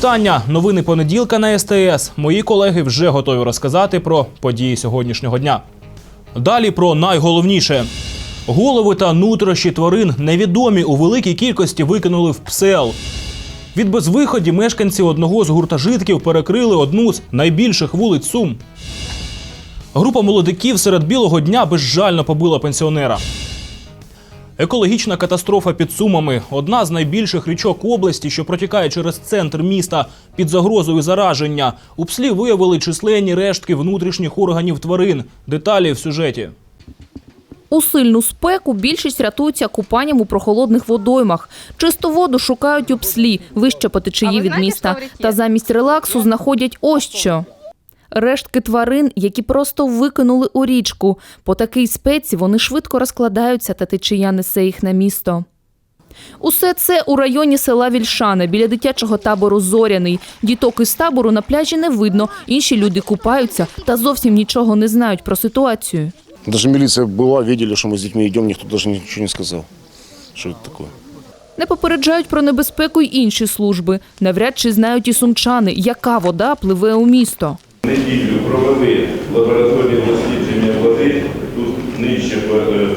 Вітання. Новини понеділка на СТС. Мої колеги вже готові розказати про події сьогоднішнього дня. Далі про найголовніше. Голови та нутрощі тварин невідомі у великій кількості викинули в псел. Від безвиході мешканці одного з гуртожитків перекрили одну з найбільших вулиць Сум. Група молодиків серед білого дня безжально побила пенсіонера. Екологічна катастрофа під Сумами одна з найбільших річок області, що протікає через центр міста під загрозою зараження. У пслі виявили численні рештки внутрішніх органів тварин. Деталі в сюжеті. У сильну спеку більшість рятуються купанням у прохолодних водоймах. Чисту воду шукають у пслі, вище по течії від міста. Та замість релаксу знаходять ось що Рештки тварин, які просто викинули у річку. По такій спеці вони швидко розкладаються, та течія несе їх на місто. Усе це у районі села Вільшана, біля дитячого табору Зоряний. Діток із табору на пляжі не видно, інші люди купаються та зовсім нічого не знають про ситуацію. Даже милиция была, видели, что мы с детьми идем, никто даже ничего не сказал. Что это такое? Не попереджають про небезпеку й інші служби. Навряд чи знають і сумчани, яка вода пливе у місто. Неділю провели лабораторні дослідження води. Тут нижче е,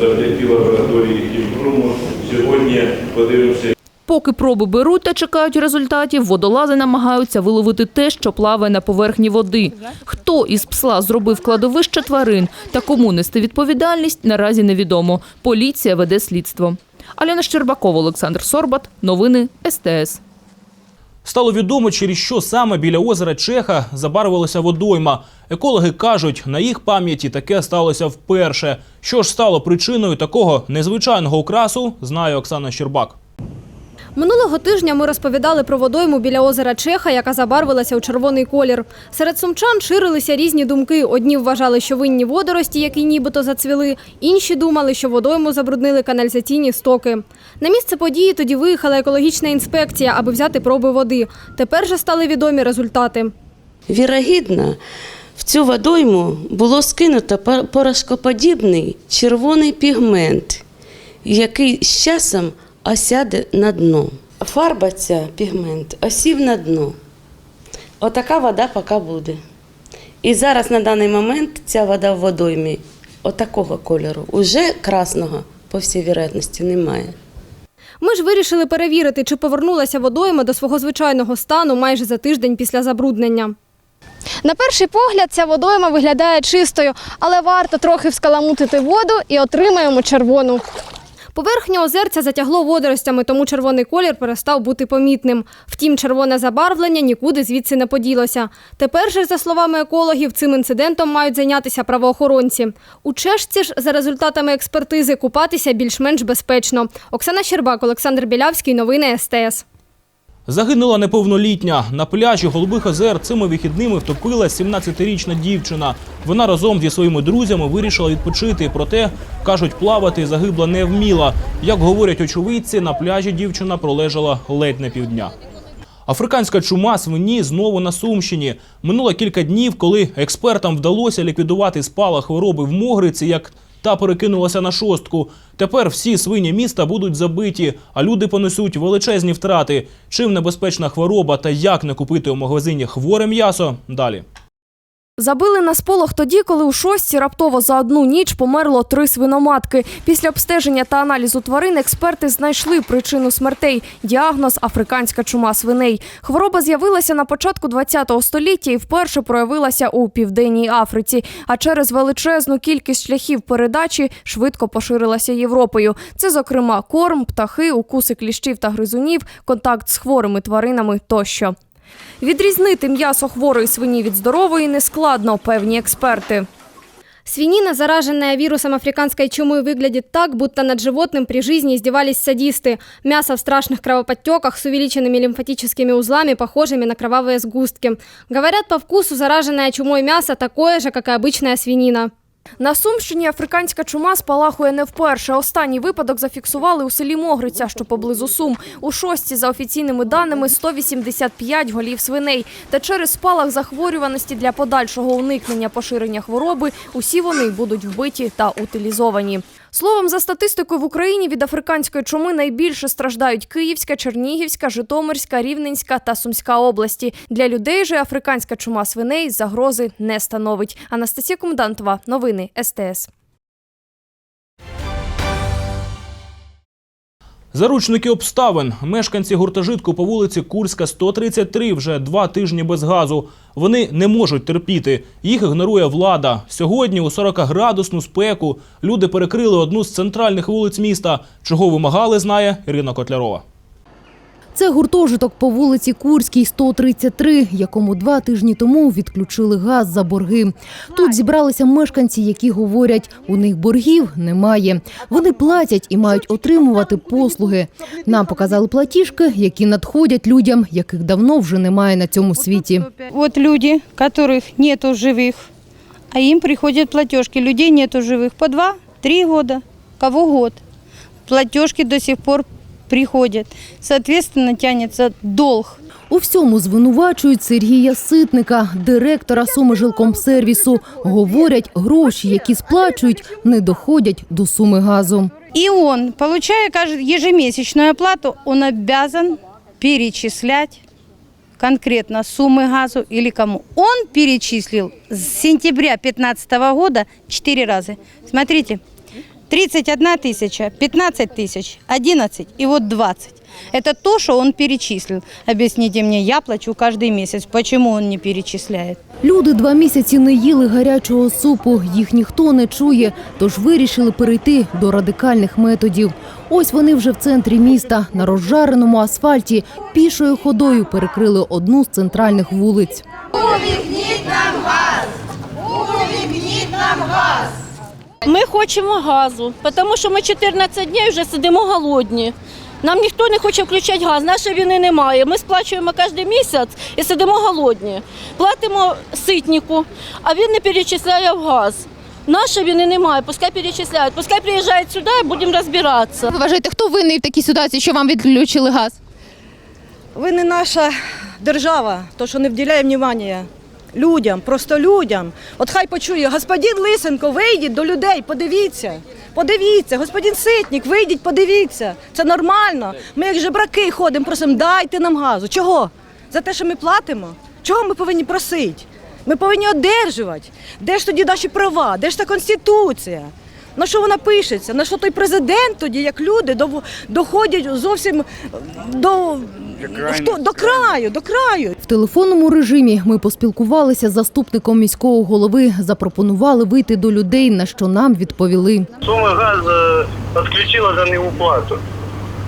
завдяки лабораторії Кімпрому. Сьогодні подивимося, Поки проби беруть та чекають результатів, водолази намагаються виловити те, що плаває на поверхні води. Хто із псла зробив кладовище тварин та кому нести відповідальність, наразі невідомо. Поліція веде слідство. Альона Щербакова, Олександр Сорбат. Новини СТС. Стало відомо, через що саме біля озера Чеха забарвилася водойма. Екологи кажуть, на їх пам'яті таке сталося вперше. Що ж стало причиною такого незвичайного окрасу, знає Оксана Щербак. Минулого тижня ми розповідали про водойму біля озера Чеха, яка забарвилася у червоний колір. Серед сумчан ширилися різні думки. Одні вважали, що винні водорості, які нібито зацвіли, інші думали, що водойму забруднили каналізаційні стоки. На місце події тоді виїхала екологічна інспекція, аби взяти проби води. Тепер же стали відомі результати. Вірогідно, в цю водойму було скинуто пор- порошкоподібний червоний пігмент, який з часом осяде на дно. Фарба ця пігмент осів на дно. Отака вода поки буде. І зараз на даний момент ця вода в водоймі отакого кольору. Уже красного, по всій вірогідності, немає. Ми ж вирішили перевірити, чи повернулася водойма до свого звичайного стану майже за тиждень після забруднення. На перший погляд ця водойма виглядає чистою, але варто трохи вскаламутити воду і отримаємо червону. Поверхню озерця затягло водоростями, тому червоний колір перестав бути помітним. Втім, червоне забарвлення нікуди звідси не поділося. Тепер же, за словами екологів, цим інцидентом мають зайнятися правоохоронці. У Чешці ж за результатами експертизи купатися більш-менш безпечно. Оксана Щербак, Олександр Білявський. Новини СТС. Загинула неповнолітня. На пляжі Голубих озер цими вихідними втопила 17-річна дівчина. Вона разом зі своїми друзями вирішила відпочити. Проте, кажуть, плавати загибла не вміла. Як говорять очевидці, на пляжі дівчина пролежала ледь на півдня. Африканська чума свині знову на Сумщині. Минуло кілька днів, коли експертам вдалося ліквідувати спалах хвороби в Могриці, як та перекинулася на шостку. Тепер всі свині міста будуть забиті, а люди понесуть величезні втрати. Чим небезпечна хвороба та як не купити у магазині хворе м'ясо? Далі. Забили на сполох тоді, коли у шостці раптово за одну ніч померло три свиноматки. Після обстеження та аналізу тварин експерти знайшли причину смертей – діагноз африканська чума свиней. Хвороба з'явилася на початку ХХ століття і вперше проявилася у південній Африці. А через величезну кількість шляхів передачі швидко поширилася Європою. Це, зокрема, корм, птахи, укуси кліщів та гризунів, контакт з хворими тваринами тощо. Відрізнити м'ясо хворої свині від здорової нескладно, певні експерти. Свинина, зараженная вирусом африканской чумы, выглядит так, будто над животным при жизни издевались садисты. Мясо в страшных кровоподтеках с увеличенными лимфатическими узлами, похожими на кровавые сгустки. Говорят, по вкусу зараженное чумой мясо такое же, как и обычная свинина. На Сумщині африканська чума спалахує не вперше. Останній випадок зафіксували у селі Могриця, що поблизу Сум. У шості, за офіційними даними, 185 голів свиней. Та через спалах захворюваності для подальшого уникнення поширення хвороби усі вони будуть вбиті та утилізовані. Словом, за статистикою в Україні від африканської чуми найбільше страждають Київська, Чернігівська, Житомирська, Рівненська та Сумська області. Для людей же африканська чума свиней загрози не становить. Анастасія Комендантова, новини СТС. Заручники обставин. Мешканці гуртожитку по вулиці Курська, 133 вже два тижні без газу. Вони не можуть терпіти. Їх ігнорує влада. Сьогодні у 40-градусну спеку люди перекрили одну з центральних вулиць міста. Чого вимагали, знає Ірина Котлярова. Це гуртожиток по вулиці Курській, 133, якому два тижні тому відключили газ за борги. Тут зібралися мешканці, які говорять, у них боргів немає. Вони платять і мають отримувати послуги. Нам показали платіжки, які надходять людям, яких давно вже немає на цьому світі. Вот люди, которых нету живых, а им приходят платежки. Людей нету живых по два, три года, кого год. Платежки до сих пор приходят. Соответственно, тянется долг. У всьому звинувачують Сергія Ситника, директора Сумижилкомсервісу. Говорять, гроші, які сплачують, не доходять до суми газу. И он, получая кажд- ежемесячную оплату, он обязан перечислять конкретно суммы газу или кому. Он перечислил с сентября 2015 года 4 раза. Смотрите, 31 тысяча, 15 тысяч, 11 и вот 20. Это то, что он перечислил. Объясните мне, я плачу каждый месяц. Почему он не перечисляет? Люди два місяці не їли гарячого супу, їх ніхто не чує, тож вирішили перейти до радикальних методів. Ось вони вже в центрі міста, на розжареному асфальті, пішою ходою перекрили одну з центральних вулиць. Ми хочемо газу, тому що ми 14 днів вже сидимо голодні. Нам ніхто не хоче включати газ, нашої війни немає. Ми сплачуємо кожен місяць і сидимо голодні. Платимо ситнику, а він не перечисляє в газ. Нашої війни немає, пускай перечисляють, пускай приїжджають сюди і будемо розбиратися. Ви вважаєте, хто винний в такій ситуації, що вам відключили газ? Ви не наша держава, то що не вділяє внимання людям, просто людям. От хай почує, господин Лисенко, вийдіть до людей, подивіться. Подивіться, господин Ситник, вийдіть, подивіться. Це нормально. Ми як жебраки ходимо, просимо, дайте нам газу. Чого? За те, що ми платимо? Чого ми повинні просити? Ми повинні одержувати. Де ж тоді наші права? Де ж та конституція? На що вона пишеться? На що той президент тоді, як люди, доходять зовсім до, хто, до краю, до краю. В телефонному режимі ми поспілкувалися з заступником міського голови, запропонували вийти до людей, на що нам відповіли. Суми газ е, відключила за неуплату.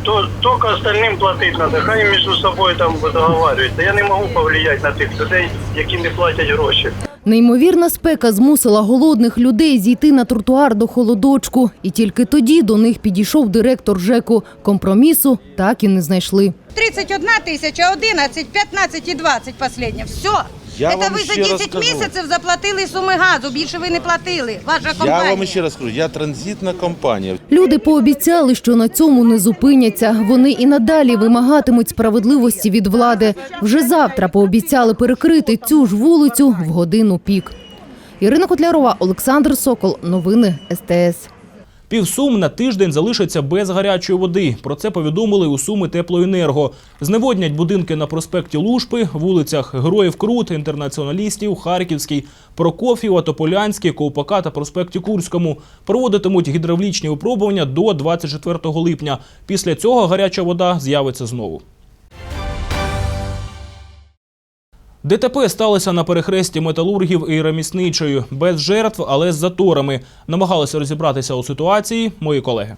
То тільки остальним платити треба, хай між собою там договарюються. Я не можу повлияти на тих людей, які не платять гроші. Неймовірна спека змусила голодних людей зійти на тротуар до холодочку. І тільки тоді до них підійшов директор ЖЕКу. Компромісу так і не знайшли. 31 тисяча, 11, 15 і 20 останнє. Все. Я Це вам ви за ще раз 10 скажу. місяців заплатили суми газу, більше ви не платили. Ваша компанія. Я вам ще раз кажу, я транзитна компанія. Люди пообіцяли, що на цьому не зупиняться. Вони і надалі вимагатимуть справедливості від влади. Вже завтра пообіцяли перекрити цю ж вулицю в годину пік. Ірина Котлярова, Олександр Сокол. Новини СТС. Півсум на тиждень залишиться без гарячої води. Про це повідомили у Суми Теплоенерго. Зневоднять будинки на проспекті Лушпи, вулицях Героїв Крут, інтернаціоналістів, Харківський, Прокоф'єва, Тополянський, Ковпака та проспекті Курському. Проводитимуть гідравлічні випробування до 24 липня. Після цього гаряча вода з'явиться знову. ДТП сталося на перехресті металургів і ремісничої. Без жертв, але з заторами. Намагалися розібратися у ситуації мої колеги.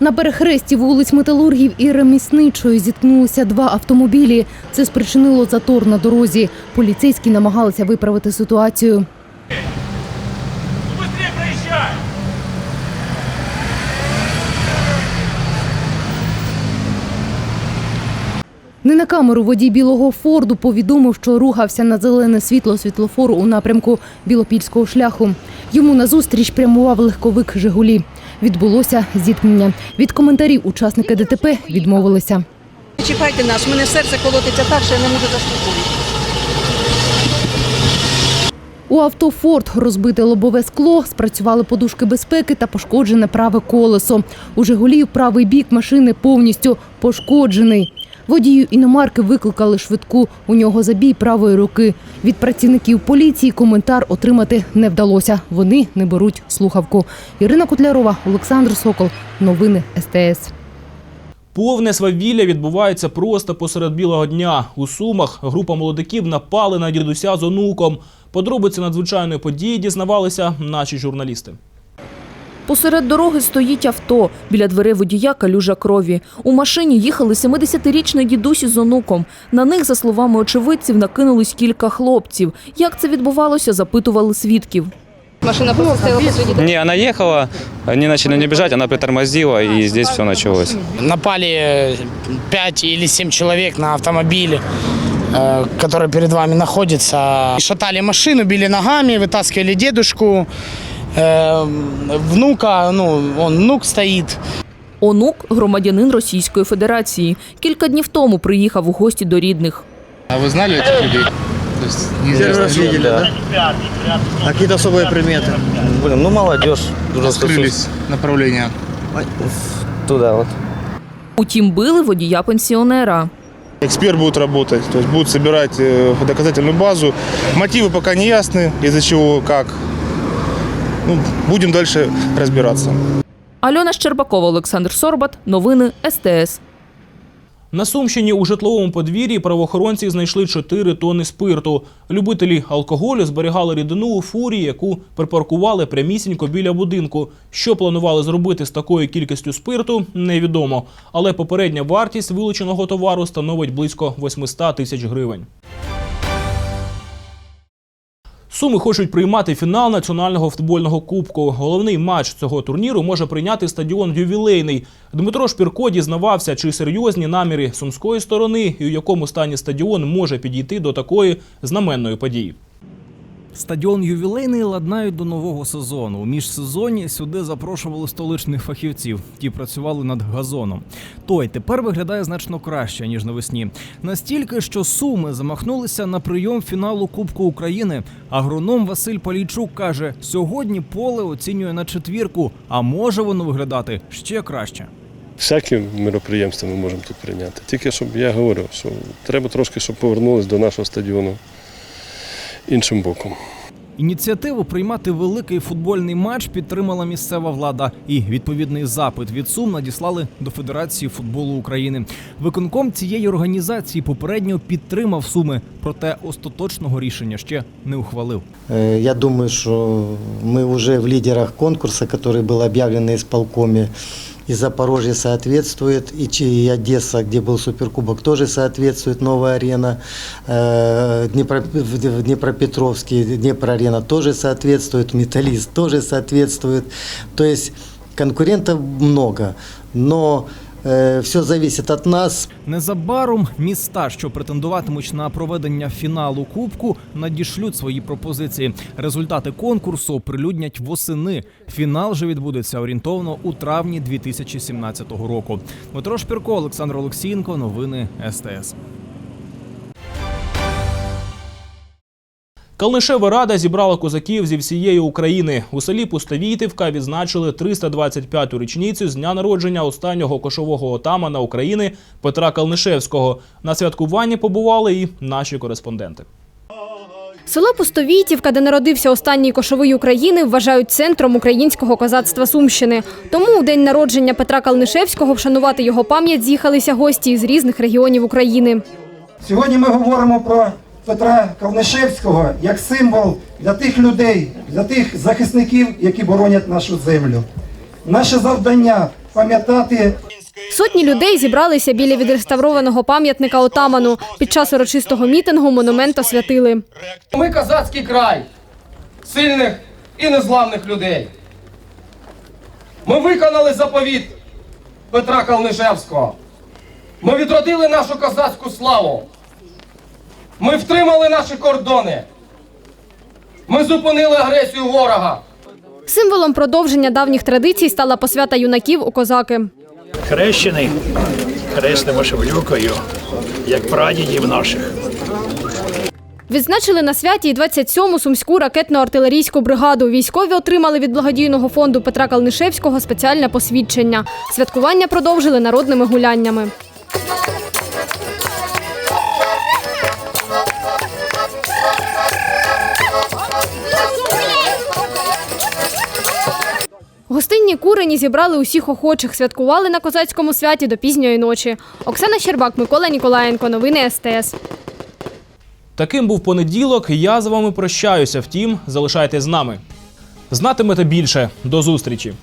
На перехресті вулиць Металургів і Ремісничої зіткнулися два автомобілі. Це спричинило затор на дорозі. Поліцейські намагалися виправити ситуацію. Не на камеру водій білого Форду повідомив, що рухався на зелене світло світлофору у напрямку Білопільського шляху. Йому назустріч прямував легковик Жигулі. Відбулося зіткнення. Від коментарів учасники ДТП відмовилися. Чекайте нас, мене серце колотиться так, що я не можу заспокоїти. У авто «Форд» розбите лобове скло, спрацювали подушки безпеки та пошкоджене праве колесо. У «Жигулів» правий бік машини повністю пошкоджений. Водію іномарки викликали швидку. У нього забій правої руки. Від працівників поліції коментар отримати не вдалося. Вони не беруть слухавку. Ірина Котлярова, Олександр Сокол. Новини СТС. Повне свавілля відбувається просто посеред білого дня. У Сумах група молодиків напали на дідуся з онуком. Подробиці надзвичайної події дізнавалися наші журналісти. Посеред дороги стоїть авто. Біля дверей водія калюжа крові. У машині їхали 70-річний дідусь із онуком. На них, за словами очевидців, накинулись кілька хлопців. Як це відбувалося, запитували свідків. Машина просто стояла посреди Не, она ехала, они начали не бежать, она притормозила, и здесь все началось. Напали 5 или 7 человек на автомобиль, э, который перед вами находится. Шатали машину, били ногами, вытаскивали дедушку, э, внука, ну, он внук стоит. Онук – громадянин Російської Федерації. Кілька днів тому приїхав у гості до рідних. А вы знали этих людей? То есть Первый раз видели, да? А какие-то особые приметы? Блин, ну молодежь. Раскрылись направления. Туда вот. Утім, били водія пенсіонера. Эксперт будет работать, то есть будет собирать э, доказательную базу. Мотивы пока не ясны, из-за чего, как. Ну, будем дальше разбираться. Альона Щербакова, Олександр Сорбат. Новини СТС. На Сумщині у житловому подвір'ї правоохоронці знайшли 4 тонни спирту. Любителі алкоголю зберігали рідину у фурі, яку припаркували прямісінько біля будинку. Що планували зробити з такою кількістю спирту, невідомо. Але попередня вартість вилученого товару становить близько 800 тисяч гривень. Суми хочуть приймати фінал національного футбольного кубку. Головний матч цього турніру може прийняти стадіон ювілейний. Дмитро Шпірко дізнавався, чи серйозні наміри сумської сторони і у якому стані стадіон може підійти до такої знаменної події. Стадіон ювілейний ладнають до нового сезону. У міжсезонні сюди запрошували столичних фахівців. Ті працювали над газоном. Той тепер виглядає значно краще ніж навесні. Настільки, що суми замахнулися на прийом фіналу Кубку України. Агроном Василь Полійчук каже: сьогодні поле оцінює на четвірку, а може воно виглядати ще краще. Всякі мероприємства ми можемо тут прийняти. Тільки щоб я говорив, що треба трошки, щоб повернулись до нашого стадіону іншим боком. Ініціативу приймати великий футбольний матч підтримала місцева влада, і відповідний запит від Сум надіслали до Федерації футболу України. Виконком цієї організації попередньо підтримав суми, проте остаточного рішення ще не ухвалив. Э, Я думаю, что мы уже в лидерах конкурса, который был объявлен на исполкоме. И Запорожье соответствует, и и Одесса, где был суперкубок, тоже соответствует, новая арена. Э, Днепро- в Днепропетровске, Днепроарена тоже соответствует, Металлист тоже соответствует. То есть конкурентов много, но все залежить від нас. Незабаром міста, що претендуватимуть на проведення фіналу кубку, надішлють свої пропозиції. Результати конкурсу оприлюднять восени. Фінал же відбудеться орієнтовно у травні 2017 року. Дмитро Шпірко, Олександр Олексієнко. Новини СТС. Калнишева рада зібрала козаків зі всієї України. У селі Пустовійтівка відзначили 325-ту річницю з дня народження останнього кошового отамана України Петра Калнишевського. На святкуванні побували і наші кореспонденти. Село Пустовійтівка, де народився останній кошовий України, вважають центром українського козацтва Сумщини. Тому у день народження Петра Калнишевського вшанувати його пам'ять з'їхалися гості з різних регіонів України. Сьогодні ми говоримо про Петра Калнишевського як символ для тих людей, для тих захисників, які боронять нашу землю. Наше завдання пам'ятати Сотні людей зібралися біля відреставрованого пам'ятника отаману. Під час урочистого мітингу монумент освятили. Ми козацький край сильних і незламних людей. Ми виконали заповіт Петра Калнишевського. Ми відродили нашу козацьку славу. Ми втримали наші кордони. Ми зупинили агресію ворога. Символом продовження давніх традицій стала посвята юнаків у козаки. хрещений хреснемо шевлюкою, як прадідів наших. Відзначили на святі і 27-му сумську ракетно-артилерійську бригаду. Військові отримали від благодійного фонду Петра Калнишевського спеціальне посвідчення. Святкування продовжили народними гуляннями. Гостинні курені зібрали усіх охочих. Святкували на козацькому святі до пізньої ночі. Оксана Щербак, Микола Ніколаєнко. Новини СТС. Таким був понеділок. Я з вами прощаюся. Втім, залишайтесь з нами. Знатимете більше. До зустрічі.